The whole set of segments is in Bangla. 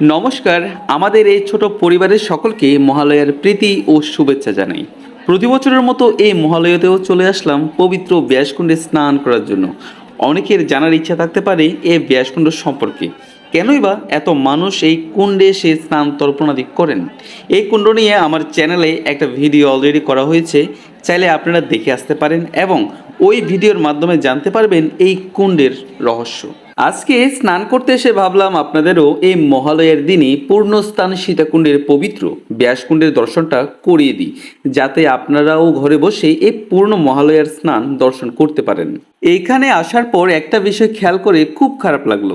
নমস্কার, আমাদের এই ছোট পরিবারের সকলকে মহালয়ার প্রীতি ও শুভেচ্ছা জানাই। প্রতি বছরের মতো এই মহালয়াতেও চলে আসলাম পবিত্র ব্যাসকুণ্ডে স্নান করার জন্য। অনেকের জানার ইচ্ছা থাকতে পারে এই ব্যাসকুণ্ড সম্পর্কে। কেনই বা এত মানুষ এই কুণ্ডে এসে স্নান তর্পণাদি করেন? এই কুণ্ড নিয়ে আমার চ্যানেলে একটা ভিডিও অলরেডি করা হয়েছে। চাইলে আপনারা দেখে আসতে পারেন এবং ওই ভিডিওর মাধ্যমে জানতে পারবেন এই কুণ্ডের রহস্য। আজকে স্নান করতে এসে ভাবলাম আপনাদেরও এই মহালয়ের দিনে পূর্ণস্থান সীতাকুণ্ডের পবিত্র ব্যাসকুণ্ডের দর্শনটা করিয়ে দিই, যাতে আপনারাও ঘরে বসে এই পূর্ণ মহালয়ার স্নান দর্শন করতে পারেন। এইখানে আসার পর একটা বিষয় খেয়াল করে খুব খারাপ লাগল।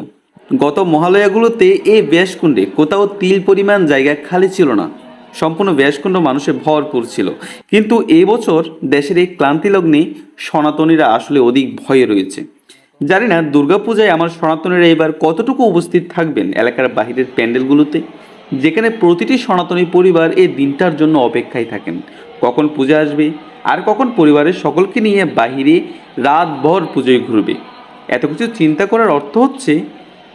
গত মহালয়াগুলোতে এই ব্যাসকুণ্ডে কোথাও তিল পরিমাণ জায়গা খালি ছিল না। সম্পূর্ণ ব্যাসকুণ্ড মানুষে ভরপুর ছিল কিন্তু এবছর দেশের এই ক্লান্তি লগ্নে সনাতনীরা আসলে অধিক ভয়ে রয়েছে। জানি না, দুর্গাপূজায় আমার সনাতনীরা এবার কতটুকু উপস্থিত থাকবেন এলাকার বাহিরের প্যান্ডেলগুলোতে? যেখানে প্রতিটি সনাতনী পরিবার এই দিনটার জন্য অপেক্ষায় থাকেন। কখন পূজা আসবে? আর কখন পরিবারের সকলকে নিয়ে বাহিরে রাতভর পুজোয় ঘুরবে? এত কিছু চিন্তা করার অর্থ হচ্ছে,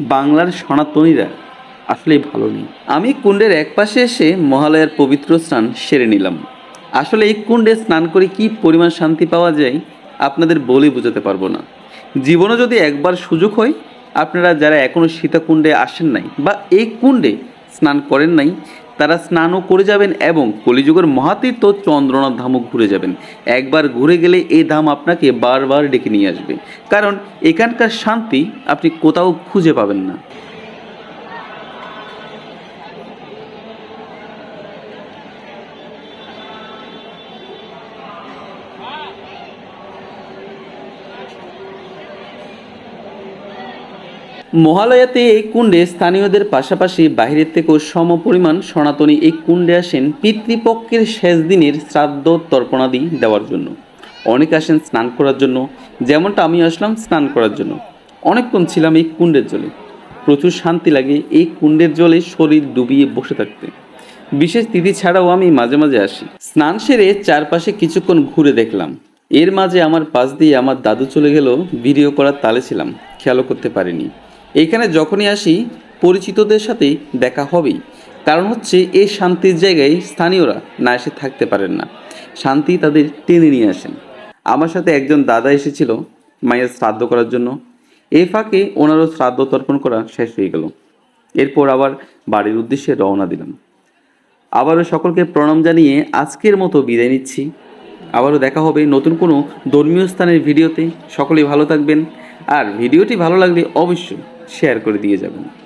বাংলার সনাতনীরা আসলেই ভালো নেই। আমি কুণ্ডের একপাশে এসে মহালয়ার পবিত্র স্নান সেরে নিলাম। আসলে এই কুণ্ডে স্নান করে কি পরিমাণ শান্তি পাওয়া যায়, আপনাদের বলে বোঝাতে পারব না। জীবনে যদি একবার সুযোগ হয়, আপনারা যারা এখনও সীতাকুণ্ডে আসেন নাই বা এই কুণ্ডে স্নান করেন নাই, তারা স্নানও করে যাবেন এবং কলিযুগের মহাতীর্থ চন্দ্রনাথ ধামও ঘুরে যাবেন। একবার ঘুরে গেলে এই ধাম আপনাকে বারবার ডেকে নিয়ে আসবে। কারণ এখানকার শান্তি আপনি কোথাও খুঁজে পাবেন না। মহালয়াতে এই কুণ্ডে স্থানীয়দের পাশাপাশি বাইরের থেকেও সম পরিমাণ সনাতনী এই কুণ্ডে আসেন পিতৃপক্ষের শেষ দিনের শ্রাদ্ধ তর্পণাদি দেওয়ার জন্য। অনেকে আসেন স্নান করার জন্য, যেমনটা আমি আসলাম স্নান করার জন্য। অনেকক্ষণ ছিলাম এই কুণ্ডের জলে। প্রচুর শান্তি লাগে এই কুণ্ডের জলে শরীর ডুবিয়ে বসে থাকতে। বিশেষ তিথি ছাড়াও আমি মাঝে মাঝে আসি। স্নান সেরে চারপাশে কিছুক্ষণ ঘুরে দেখলাম। এর মাঝে আমার পাশ দিয়ে আমার দাদু চলে গেল, ভিডিও করার তালে ছিলাম। খেয়ালও করতে পারিনি। এইখানে যখনই আসি, পরিচিতদের সাথে দেখা হবেই। কারণ হচ্ছে, এই শান্তির জায়গায় স্থানীয়রা না এসে থাকতে পারেন না। শান্তি তাদের টেনে নিয়ে আসেন। আমার সাথে একজন দাদা এসেছিল মায়ের শ্রাদ্ধ করার জন্য। এই ফাঁকে ওনারও শ্রাদ্ধ তর্পণ করা শেষ হয়ে গেল। এরপর আবার বাড়ির উদ্দেশ্যে রওনা দিলাম। আবারও সকলকে প্রণাম জানিয়ে আজকের মতো বিদায় নিচ্ছি। আবারও দেখা হবে নতুন কোনো ধর্মীয় স্থানের ভিডিওতে। সকলেই ভালো থাকবেন। আর ভিডিওটি ভালো লাগলে অবশ্যই শেয়ার করে দিয়ে যাবেন।